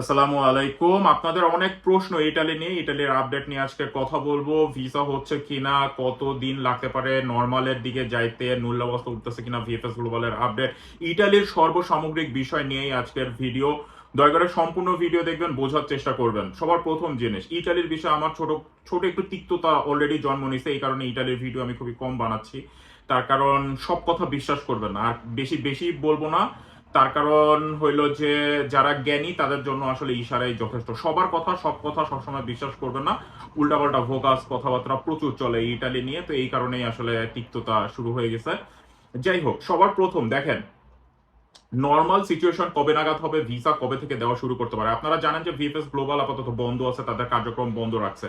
আসসালামু আলাইকুম। আপনাদের অনেক প্রশ্ন ইটালি নিয়ে, ইটালির আপডেট নিয়ে আজকে কথা বলব। ভিসা হচ্ছে কিনা কত দিন লাগতে পারে, নর্মালের দিকে যাইতে নুল্লা অবস্থা উঠতেছে কিনা, ভিএফএস গ্লোবালের আপডেট। ইটালির সর্বসামগ্রিক বিষয় নিয়েই আজকের ভিডিও। দয়া করে সম্পূর্ণ ভিডিও দেখবেন, বোঝার চেষ্টা করবেন। সবার প্রথম জিনিস, ইটালির বিষয়ে আমার ছোট ছোট একটু তিক্ততা অলরেডি জন্ম নিছে এই কারণে ইটালির ভিডিও আমি খুবই কম বানাচ্ছি। তার কারণ সব কথা বিশ্বাস করবেন না, আর বেশি বেশি বলব না। তার কারণ হইল যে যারা জ্ঞানী, তাদের জন্য আসলে ইশারাই যথেষ্ট। সবার কথা, সব কথা সবসময় বিশ্বাস করবে না। উল্টাপাল্টা ভোকাস কথাবার্তা প্রচুর চলে ইটালি নিয়ে, তো এই কারণেই আসলে তিক্ততা শুরু হয়ে গেছে। যাই হোক, সবার প্রথম দেখেন নর্মাল সিচুয়েশন কবে নাগাদ হবে ভিসা কবে থেকে দেওয়া শুরু করতে পারে? আপনারা জানেন যে ভিএফএস গ্লোবাল আপাতত বন্ধ আছে, তাদের কার্যক্রম বন্ধ রাখছে।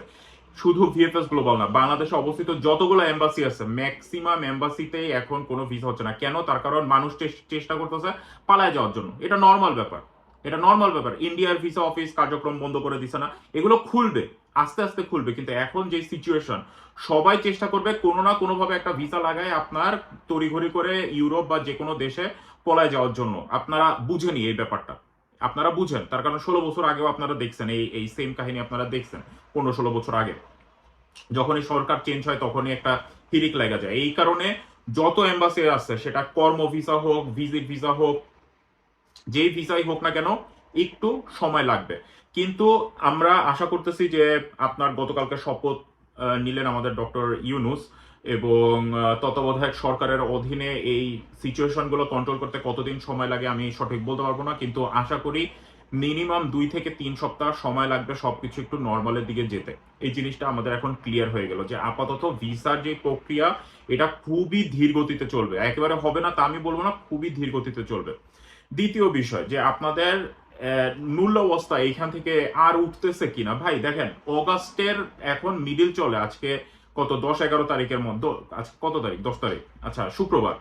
শুধু ভিএফএস গ্লোবাল না, বাংলাদেশে অবস্থিত যতগুলো এম্বাসি আছে ম্যাক্সিমাম এম্বাসিতেই এখন কোনো ভিসা হচ্ছে না। কেন? তার কারণ মানুষ চেষ্টা করতেছে পালায় যাওয়ার জন্য। এটা নর্মাল ব্যাপার। এটা নর্মাল ব্যাপার। ইন্ডিয়ার ভিসা অফিস কার্যক্রম বন্ধ করে দিছে না। এগুলো খুলবে, আস্তে আস্তে খুলবে। কিন্তু এখন যে সিচুয়েশন সবাই চেষ্টা করবে কোনো না কোনোভাবে একটা ভিসা লাগায় আপনার তড়িঘড়ি করে ইউরোপ বা যে কোনো দেশে পলায় যাওয়ার জন্য। আপনারা বুঝেনি এই ব্যাপারটা। আপনারা বুঝেন, তার কারণ ষোলো বছর আগেও আপনারা দেখছেন, এই এই সেম কাহিনী আপনারা দেখছেন, পনেরো ষোলো বছর আগে। যখনই সরকার চেঞ্জ হয়, তখনই একটা হিরিক লাগা যায়। এই কারণে যত এম্বাসি আছে, সেটা কর্ম ভিসা হোক ভিজিট ভিসা হোক, যেই ভিসাই হোক না কেন, একটু সময় লাগবে। কিন্তু আমরা আশা করতেছি যে আপনার গতকালকে শপথ নিলেন আমাদের ডক্টর ইউনুস এবং তত্ত্বাবধায়ক সরকারের অধীনে এই সিচুয়েশনগুলো কন্ট্রোল করতে কতদিন সময় লাগে আমি সঠিক বলতে পারব না, কিন্তু আশা করি মিনিমাম দুই থেকে তিন সপ্তাহ সময় লাগবে সবকিছু একটু নর্মালের দিকে যেতে। এই জিনিসটা আমাদের এখন ক্লিয়ার হয়ে গেল যে আপাতত ভিসার যে প্রক্রিয়া, এটা খুবই ধীর গতিতে চলবে। একেবারে হবে না তা আমি বলব না, খুবই ধীর গতিতে চলবে। দ্বিতীয় বিষয় যে আপনাদের অবস্থা এইখান থেকে আর উঠতেছে কিনা? ভাই, দেখেন, অগাস্টের এখন মিডিল চলে, আজকে কত? দশ, এগারো তারিখের মধ্যে আজকে কত তারিখ? দশ তারিখ। আচ্ছা শুক্রবার।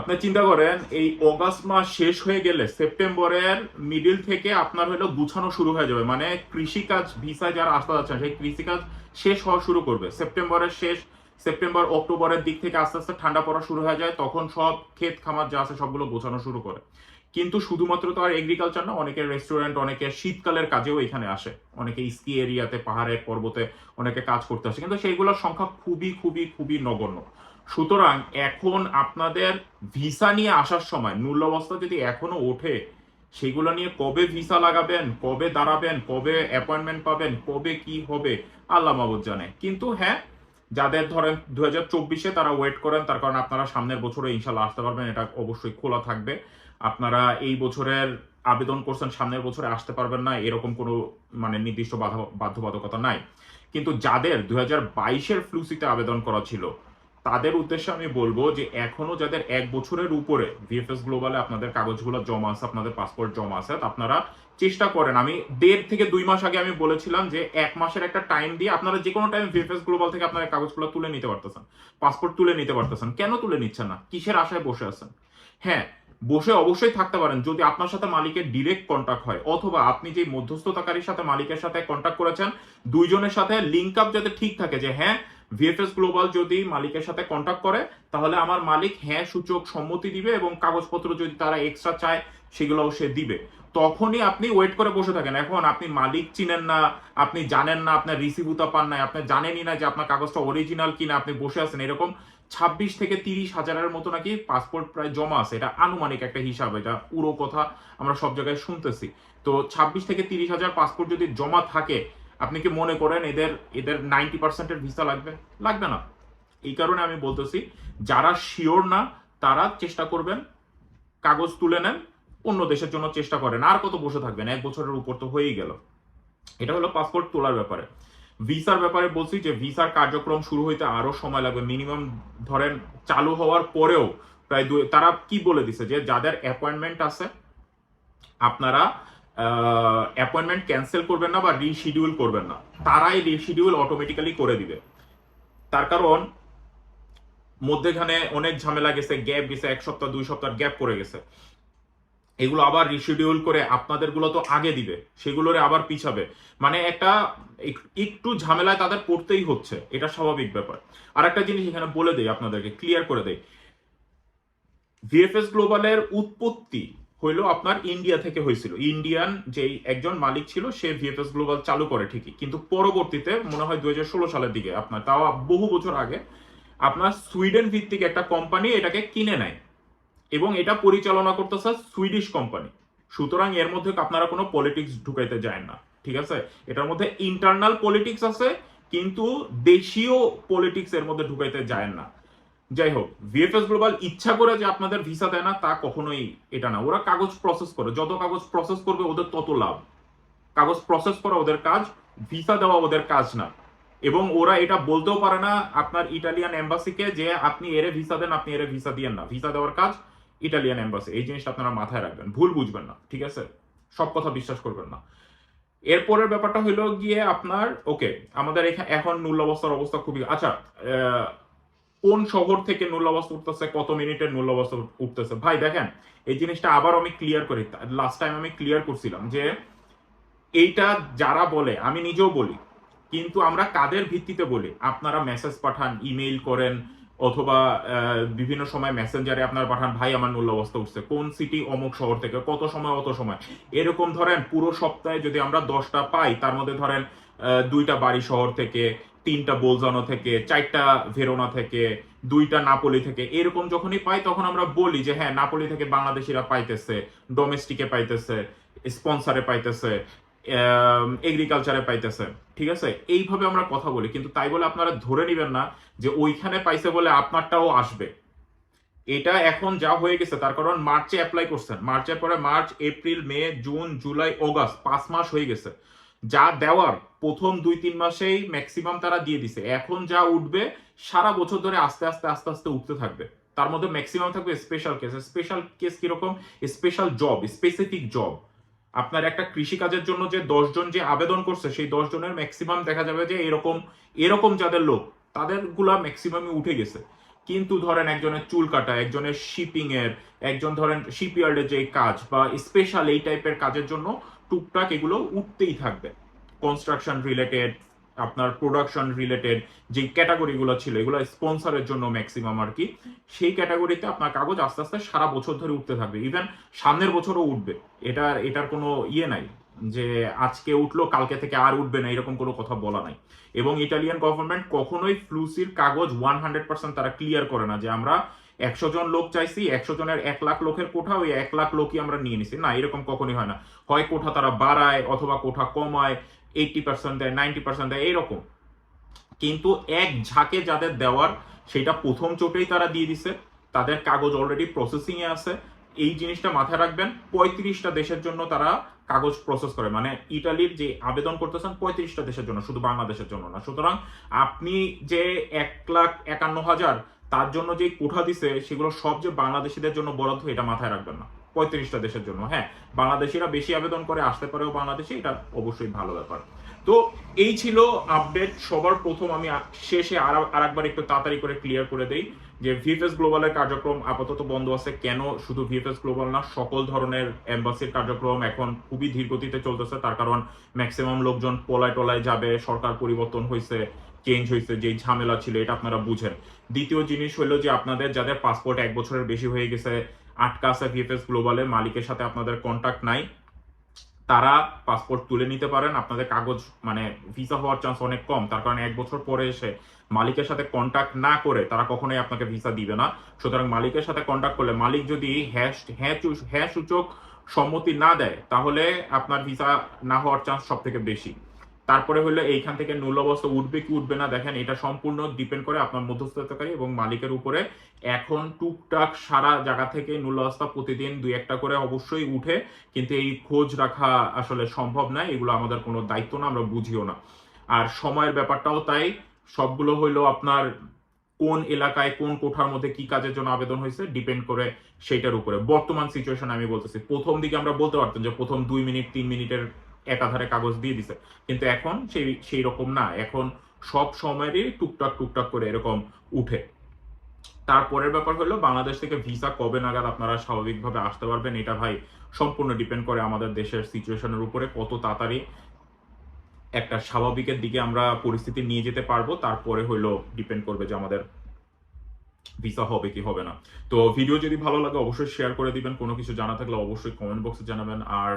আপনি চিন্তা করেন, এই অগাস্ট মাস শেষ হয়ে গেলে সেপ্টেম্বরের মিডিল থেকে আপনার হলো গুছানো শুরু হয়ে যাবে। মানে কৃষিকাজ ভিসা যারা আসতে যাচ্ছেন সেই কৃষিকাজ শেষ হওয়া শুরু করবে। সেপ্টেম্বরের শেষ, সেপ্টেম্বর, অক্টোবরের দিক থেকে আস্তে আস্তে ঠান্ডা পড়া শুরু হয়ে যায়, তখন সব ক্ষেত খামার যা আছে সবগুলো গোছানো শুরু করে। কিন্তু শুধুমাত্র তো আর এগ্রিকালচার না অনেকে রেস্টুরেন্ট অনেকে শীতকালের কাজেও এখানে আসে। অনেকে স্কি এরিয়াতে পাহাড়ে পর্বতে অনেকে কাজ করতে আসে। কিন্তু সেইগুলোর সংখ্যা খুবই খুবই খুবই নগণ্য। সুতরাং এখন আপনাদের ভিসা নিয়ে আসার সময় মূল্য অবস্থা যদি এখনও ওঠে, সেগুলো নিয়ে কবে ভিসা লাগাবেন, কবে দাঁড়াবেন, কবে অ্যাপয়েন্টমেন্ট পাবেন, কবে কি হবে, আল্লাহ মাবুদ জানে। কিন্তু হ্যাঁ যাদের ধরেন দু হাজার চব্বিশে তারা ওয়েট করেন, তার কারণ আপনারা সামনের বছরে ইনশাল্লাহ আসতে পারবেন, এটা অবশ্যই খোলা থাকবে। আপনারা এই বছরের আবেদন করছেন, সামনের বছরে আসতে পারবেন না, এরকম কোনো মানে নির্দিষ্ট বাধা, বাধ্যবাধকতা নাই। কিন্তু যাদের দু হাজার বাইশের ফ্লুসিতে আবেদন করা ছিল, তাদের উদ্দেশ্যে আমি বলব যে এখনও যাদের এক বছরের উপরে ভিএফএস গ্লোবালে আপনাদের কাগজগুলো জমা আছে, আপনাদের পাসপোর্ট জমা আছে, আপনারা চেষ্টা করেন। আমি দেড় থেকে দুই মাস আগে আমি বলেছিলাম যে এক মাসের একটা টাইম দিয়ে আপনারা যে কোনো টাইম ভিএফএস গ্লোবাল থেকে আপনার কাগজগুলো তুলে নিতে পারতেছেন পাসপোর্ট তুলে নিতে পারতেছেন। কেন তুলে নিচ্ছেন না? কিসের আশায় বসে আছেন? হ্যাঁ বসে অবশ্যই থাকতে পারেন। যদি আপনার সাথে মালিকের ডিরেক্ট কন্ট্যাক্ট হয়, অথবা আপনি যে মধ্যস্থতাকারীর সাথে মালিকের সাথে কন্ট্যাক্ট করেছেন, দুইজনের সাথে লিঙ্ক আপ যাতে ঠিক থাকে যে হ্যাঁ ভিএফএস গ্লোবাল যদি মালিকের সাথে কন্ট্যাক্ট করে, তাহলে আমার মালিক হ্যাঁ সূচক সম্মতি দিবে এবং কাগজপত্র যদি তারা এক্সট্রা চায়, সেগুলোও সে দিবে। তখনই আপনি ওয়েট করে বসে থাকেন। এখন আপনি মালিক চিনেন না, আপনি জানেন না, আপনার রিসিভুতা পান না আপনি জানেনই না যে আপনার কাগজটা অরিজিনাল কিনা, আপনি বসে আছেন। এরকম ছাব্বিশ থেকে তিরিশ হাজারের মতো নাকি পাসপোর্ট প্রায় জমা আছে। এটা আনুমানিক একটা হিসাব, এটা পুরো কথা আমরা সব জায়গায় শুনতেছি। তো ছাব্বিশ থেকে তিরিশ হাজার পাসপোর্ট যদি জমা থাকে, আপনি কি মনে করেন এদের এদের নাইনটি পার্সেন্টের ভিসা লাগবে? লাগবে না। এই কারণে আমি বলতেছি, যারা শিওর না, তারা চেষ্টা করবেন কাগজ তুলে নেন অন্য দেশের জন্য চেষ্টা করেন, আর কত বসে থাকবেন? এক বছরের উপর তো হয়েই গেল। এটা হলো পাসপোর্ট তোলার ব্যাপারে। ভিসার ব্যাপারে বলছি যে ভিসার কার্যক্রম শুরু হইতে আরও সময় লাগবে। মিনিমাম ধরেন চালু হওয়ার পরেও প্রায় দুই, তারা কি বলে দিছে যে, যাদের অ্যাপয়েন্টমেন্ট আছে, আপনারা অ্যাপয়েন্টমেন্ট ক্যান্সেল করবেন না বা রিশিডিউল করবেন না। তারাই রিশিডিউল অটোমেটিক্যালি করে দিবে। তার কারণ, মধ্যেখানে অনেক ঝামেলা গেছে গ্যাপ গেছে, এক সপ্তাহ, দুই সপ্তাহ গ্যাপ পড়ে গেছে। এগুলো আবার রিশিডিউল করে আপনাদেরগুলো তো আগে দিবে, সেগুলোরে আবার পিছাবে। মানে একটা একটু ঝামেলায় তাদের পড়তেই হচ্ছে, এটা স্বাভাবিক ব্যাপার। আর একটা জিনিস এখানে বলে দেই আপনাদেরকে ক্লিয়ার করে দেই। ভিএফএস গ্লোবালের উৎপত্তি হইল আপনার ইন্ডিয়া থেকে হয়েছিল। ইন্ডিয়ান যেই একজন মালিক ছিল, সে ভিএফএস গ্লোবাল চালু করে ঠিকই। কিন্তু পরবর্তীতে মনে হয় দুই হাজার ষোলো সালের দিকে আপনার, তাও বহু বছর আগে, আপনার সুইডেন ভিত্তিক একটা কোম্পানি এটাকে কিনে নেয়। এবং এটা পরিচালনা করতেছে সুইডিশ কোম্পানি সুতরাং এর মধ্যে আপনারা কোনো পলিটিক্স ঢুকাইতে যায় না, ঠিক আছে? এটার মধ্যে ইন্টারনাল পলিটিক্স আছে, কিন্তু দেশীয় পলিটিক্স এর মধ্যে ঢুকাইতে যায় না। যাই হোক ভিএফএস গ্লোবাল ইচ্ছা করে যে আপনাদের ভিসা দেয় না, তা কখনোই এটা না। ওরা কাগজ প্রসেস করে। যত কাগজ প্রসেস করবে, ওদের তত লাভ। কাগজ প্রসেস করা ওদের কাজ ভিসা দেওয়া ওদের কাজ না। এবং ওরা এটা বলতেও পারে না আপনার ইটালিয়ান এম্বাসিকে যে আপনি এরে ভিসা দেন, আপনি এরে ভিসা দিয়েন না। ভিসা দেওয়ার কাজ ইটালিয়ান এম্বাসি এই জিনিসটা আপনারা মাথায় রাখবেন। ভুল বুঝবেন না, ঠিক আছে? সব কথা বিশ্বাস করবেন না। এরপরের ব্যাপারটা হইল গিয়ে আপনার ওকে আমাদের এখানে এখন নুল অবস্থার অবস্থা খুবই আচ্ছা কোন শহর থেকে নুল অবস্থা উঠতেছে, কত মিনিটের নুল অবস্থা উঠতেছে? ভাই, দেখেন, এই জিনিসটা আবার আমি ক্লিয়ার করি। লাস্ট টাইম আমি ক্লিয়ার করছিলাম যে, এইটা যারা বলে, আমি নিজেও বলি, কিন্তু আমরা কাদের ভিত্তিতে বলি? আপনারা মেসেজ পাঠান ইমেইল করেন অথবা বিভিন্ন সময় মেসেঞ্জারে আপনার পাঠান, ভাই, আমার নুল অবস্থা উঠছে। কোন সিটি অমুক শহর থেকে? কত সময়, অত সময়? এরকম ধরেন পুরো সপ্তাহে যদি আমরা দশটা পাই, তার মধ্যে ধরেন দুইটা বাড়ি শহর থেকে, তিনটা বোলজানো থেকে, চারটা ভেরোনা থেকে, দুইটা নাপোলি থেকে, এরকম যখনই পাই, তখন আমরা বলি যে হ্যাঁ নাপোলি থেকে বাংলাদেশিরা পাইতেছে ডোমেস্টিকে পাইতেছে স্পন্সারে পাইতেছে। এগ্রিকালচারে পাইতেছে, ঠিক আছে? এইভাবে আমরা কথা বলি, কিন্তু তাই বলে আপনারা ধরে নেবেন না যে ওইখানে পাইছে বলে আপনারটাও আসবে। এটা এখন যা হয়ে গেছে, তার কারণ মার্চে অ্যাপ্লাই করছেন। মার্চের পরে March, April, May, June, July, August, পাঁচ মাস হয়ে গেছে। যা দেওয়ার প্রথম দুই তিন মাসেই ম্যাক্সিমাম তারা দিয়ে দিছে। এখন যা উঠবে, সারা বছর ধরে আস্তে আস্তে আস্তে আস্তে উঠতে থাকবে। তার মধ্যে ম্যাক্সিমাম থাকবে স্পেশাল কেস স্পেশাল কেস কীরকম? স্পেশাল জব স্পেসিফিক জব আপনার একটা কৃষি কাজের জন্য যে দশজন যে আবেদন করছে, সেই দশ জনের ম্যাক্সিমাম দেখা যাবে যে এরকম এরকম যাদের লোক, তাদেরগুলা ম্যাক্সিমামই উঠে গেছে। কিন্তু ধরেন একজনের চুল কাটা, একজনের শিপিং এর, একজন ধরেন শিপইয়ার্ডের যে কাজ বা স্পেশাল এই টাইপের কাজের জন্য টুকটাক এগুলো উঠতেই থাকবে। কনস্ট্রাকশন রিলেটেড আপনার প্রোডাকশন রিলেটেড যে ক্যাটাগরিগুলো ছিল, এগুলো স্পন্সরের জন্য ম্যাক্সিমাম আর কি, সেই ক্যাটাগরিতে আপনার কাগজ আস্তে আস্তে সারা বছর ধরে উঠতে থাকবে। ইভেন সামনের বছরও উঠবে। এটা এটার কোনো ইয়ে নাই যে আজকে উঠল, কালকে থেকে আর উঠবে না, এরকম কোনো কথা বলা নাই। এবং ইটালিয়ান গভর্নমেন্ট কখনোই ফ্লুসির কাগজ ওয়ান হান্ড্রেড পার্সেন্ট তারা ক্লিয়ার করে না যে আমরা একশো জন লোক চাইছি, একশো জনের এক লাখ লোকের কোঠা, ওই এক লাখ লোকই আমরা নিয়ে নিছি। না, এরকম কখনই হয় না। হয় কোঠা তারা বাড়ায় অথবা কোঠা কমায় এইটটি পার্সেন্ট দেয় নাইনটি পার্সেন্ট দেয় এরকম কিন্তু এক ঝাঁকে যাদের দেওয়ার, সেটা প্রথম চোটেই তারা দিয়ে দিছে, তাদের কাগজ অলরেডি প্রসেসিং এ আছে। এই জিনিসটা মাথায় রাখবেন, পঁয়ত্রিশটা দেশের জন্য তারা কাগজ প্রসেস করে। মানে ইটালির যে আবেদন করতেছেন, পঁয়ত্রিশটা দেশের জন্য, শুধু বাংলাদেশের জন্য না। সুতরাং আপনি যে এক লাখ একান্ন হাজার, তার জন্য যে কোঠা দিছে, সেগুলো সব যে বাংলাদেশিদের জন্য বরাদ্দ, এটা মাথায় রাখবেন না। পঁয়ত্রিশটা দেশের জন্য হ্যাঁ? বাংলাদেশিরা বেশি আবেদন করে আসতে পারেও বাংলাদেশে, এটা অবশ্যই ভালো ব্যাপার। তো এই ছিল আপডেট সবার প্রথম আমি শেষে আর আরেকবার একটু তাড়াতাড়ি করে ক্লিয়ার করে দেই যে ভিএফএস গ্লোবালের কার্যক্রম আপাতত বন্ধ আছে। কেন? শুধু ভিএফএস গ্লোবাল না, সকল ধরনের এম্বাসির কার্যক্রম এখন খুবই ধীর গতিতে চলতেছে। তার কারণ ম্যাক্সিমাম লোকজন পলায় টলায় যাবে, সরকার পরিবর্তন হয়েছে চেঞ্জ হয়েছে যেই ঝামেলা ছিল, এটা আপনারা বুঝেন। দ্বিতীয় জিনিস হলো যে আপনাদের, যাদের পাসপোর্ট এক বছরের বেশি হয়ে গেছে আটকা আছে ভিএফএস গ্লোবালে, মালিকের সাথে আপনাদের কন্ট্যাক্ট নাই। তারা পাসপোর্ট তুলে নিতে পারেন, আপনাদের কাগজ মানে ভিসা হওয়ার চান্স অনেক কম। তার কারণে এক বছর পরে এসে মালিকের সাথে কন্ট্যাক্ট না করে তারা কখনোই আপনাকে ভিসা দিবে না। সুতরাং মালিকের সাথে কন্ট্যাক্ট করলে মালিক যদি হ্যাঁ হ্যাঁ সূচক সম্মতি না দেয়, তাহলে আপনার ভিসা না হওয়ার চান্স সব থেকে বেশি। তারপরে হলো এইখান থেকে নূল অবস্থা উঠবে কি উঠবে না দেখেন, এটা সম্পূর্ণ ডিপেন্ড করে আপনার মধ্যস্থতাকারী এবং মালিকের উপরে। এখন টুকটাক সারা জায়গা থেকে নূল অবস্থা প্রতিদিন দুই একটা করে অবশ্যই উঠে, কিন্তু এই খোঁজ রাখা আসলে সম্ভব না এগুলো আমাদের কোনো দায়িত্ব না, আমরা বুঝিও না। আর সময়ের ব্যাপারটাও তাই, সবগুলো হইল আপনার কোন এলাকায়, কোন কোঠার মধ্যে কি কাজের জন্য আবেদন হয়েছে ডিপেন্ড করে সেইটার উপরে। বর্তমান সিচুয়েশন আমি বলতেছি, প্রথম দিকে আমরা বলতে পারতাম যে প্রথম দুই মিনিট, তিন মিনিটের একাধারে কাগজ দিয়ে দিছে। কিন্তু এখন সেই সেই রকম না। এখন সব সময়েরই টুকটাক টুকটাক করে এরকম উঠে। তারপরের ব্যাপার হলো, বাংলাদেশ থেকে ভিসা কবে নাগাদ আপনারা স্বাভাবিকভাবে আসতে পারবেন, এটা ভাই সম্পূর্ণ ডিপেন্ড করে আমাদের দেশের সিচুয়েশনের উপরে, কত তাড়াতাড়ি একটা স্বাভাবিকের দিকে আমরা পরিস্থিতি নিয়ে যেতে পারব, তারপরে হইল ডিপেন্ড করবে যে আমাদের ভিসা হবে কি হবে না। তো ভিডিও যদি ভালো লাগে, অবশ্যই শেয়ার করে দিবেন। কোনো কিছু জানা থাকলে অবশ্যই কমেন্ট বক্সে জানাবেন। আর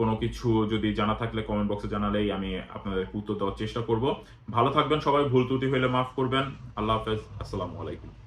কোনো কিছু যদি জানা থাকলে কমেন্ট বক্সে জানালেই আমি আপনাদের উত্তর দেওয়ার চেষ্টা করব। ভালো থাকবেন সবাই, ভুল ত্রুটি হইলে মাফ করবেন। আল্লাহ হাফেজ, আসসালামু আলাইকুম।